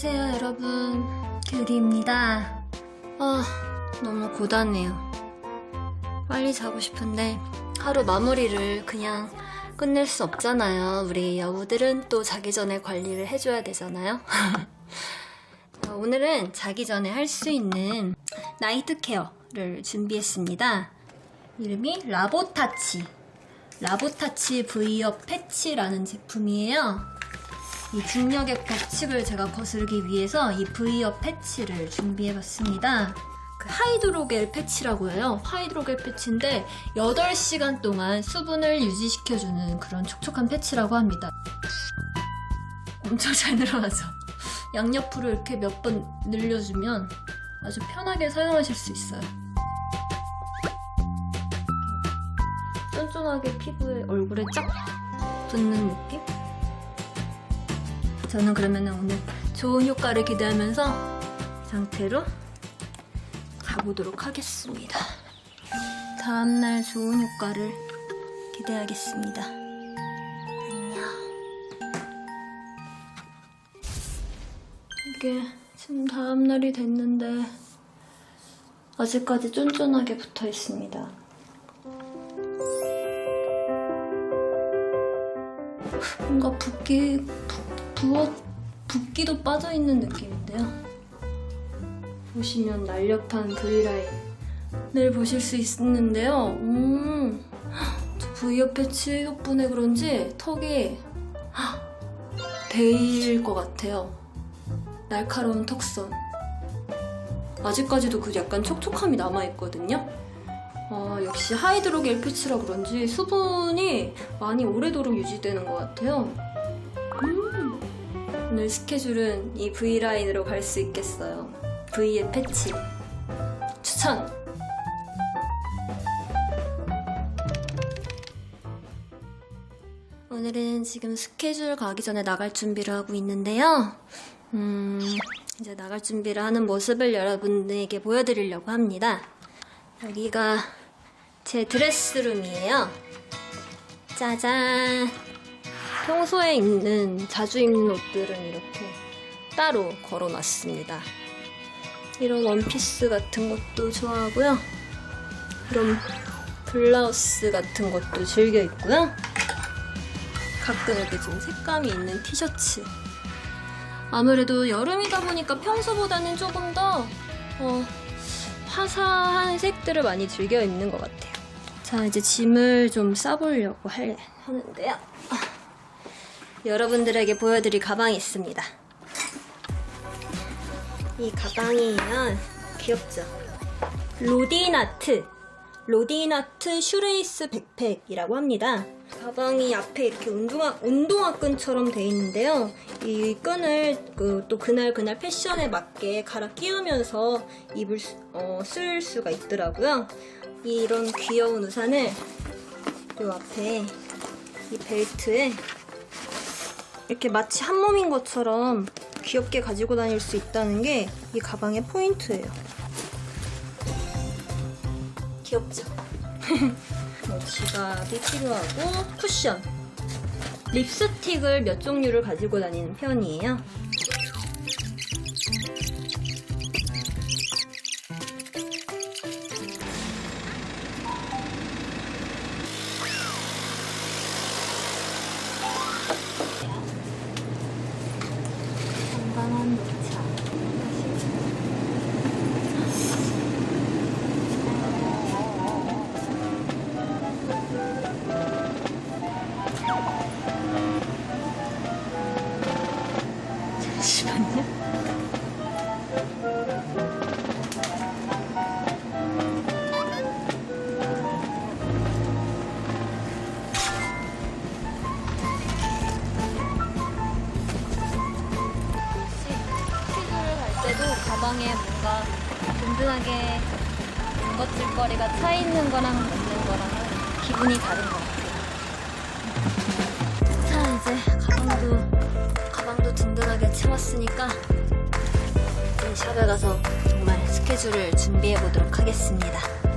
안녕하세요, 여러분. 규리입니다. 아, 너무 고단해요. 빨리 자고 싶은데 하루 마무리를 그냥 끝낼 수 없잖아요. 우리 여우들은 또 자기 전에 관리를 해줘야 되잖아요. 어, 오늘은 자기 전에 할 수 있는 나이트 케어를 준비했습니다. 이름이 라보타치. 라보타치 V업 패치라는 제품이에요. 이 중력의 법칙을 제가 거스르기 위해서 이 V업 패치를 준비해봤습니다. 그 하이드로겔 패치라고 해요. 하이드로겔 패치인데 8시간 동안 수분을 유지시켜주는 그런 촉촉한 패치라고 합니다. 엄청 잘 늘어나죠. 양옆으로 이렇게 몇 번 늘려주면 아주 편하게 사용하실 수 있어요. 쫀쫀하게 피부에 얼굴에 쫙 붙는 느낌? 저는 그러면 오늘 좋은 효과를 기대하면서 이 상태로 가보도록 하겠습니다. 다음날 좋은 효과를 기대하겠습니다. 안녕. 이게 지금 다음날이 됐는데 아직까지 쫀쫀하게 붙어 있습니다. 뭔가 붓기, 부, 부어, 붓기도 빠져있는 느낌인데요. 보시면 날렵한 V라인을 보실 수 있는데요. 음, 저 V업 패치 덕분에 그런지 턱이 데일 것 같아요. 날카로운 턱선. 아직까지도 그 약간 촉촉함이 남아있거든요. 아, 역시 하이드로 겔 패치라 그런지 수분이 많이 오래도록 유지되는 것 같아요. 음, 오늘 스케줄은 이 V라인으로 갈 수 있겠어요. V의 패치. 추천! 오늘은 지금 스케줄 가기 전에 나갈 준비를 하고 있는데요. 음, 이제 나갈 준비를 하는 모습을 여러분에게 보여드리려고 합니다. 여기가 제 드레스룸이에요. 짜잔. 평소에 입는, 자주 입는 옷들은 이렇게 따로 걸어놨습니다. 이런 원피스 같은 것도 좋아하고요. 이런 블라우스 같은 것도 즐겨 입고요. 가끔 이렇게 좀 색감이 있는 티셔츠. 아무래도 여름이다 보니까 평소보다는 조금 더 어, 화사한 색들을 많이 즐겨 입는 것 같아요. 자, 이제 짐을 좀 싸보려고 할, 하는데요. 아, 여러분들에게 보여드릴 가방이 있습니다. 이 가방이에요. 귀엽죠? 로디나트. 로디나트 슈레이스 백팩이라고 합니다. 가방이 앞에 이렇게 운동화, 운동화 끈처럼 돼 있는데요. 이 끈을 그, 또 그날 그날 패션에 맞게 갈아 끼우면서 입을 수- 어, 쓸 수가 있더라고요. 이런 귀여운 우산을 요 앞에 이 벨트에 이렇게 마치 한 몸인 것처럼 귀엽게 가지고 다닐 수 있다는 게 이 가방의 포인트예요. 귀엽죠? 뭐 지갑이 필요하고 쿠션 립스틱을 몇 종류를 가지고 다니는 편이에요. 잠시만요. 스케줄을 갈 때도 가방에 뭔가 든든하게 군것질거리가 차 있는 거랑 없는 거랑은 기분이 다른 것 같아요. 자, 이제 가방도 이제 샵에 가서 정말 스케줄을 준비해 보도록 하겠습니다.